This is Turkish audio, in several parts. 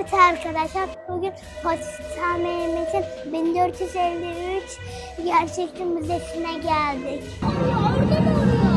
Evet arkadaşlar bugün Potsdam Mehmet'in 1453 Gerçekçi Müzesi'ne geldik. Orada ne oluyor?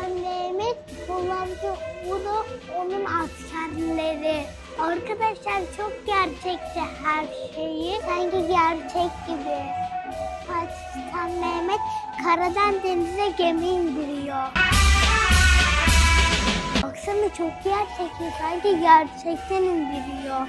Mehmet, Polamcı bunu onun askerleri. Arkadaşlar çok gerçekçi her şeyi. Sanki gerçek gibi. Pakistan Mehmet karadan denize gemi indiriyor. Baksana çok gerçekçi. Sanki gerçekten indiriyor.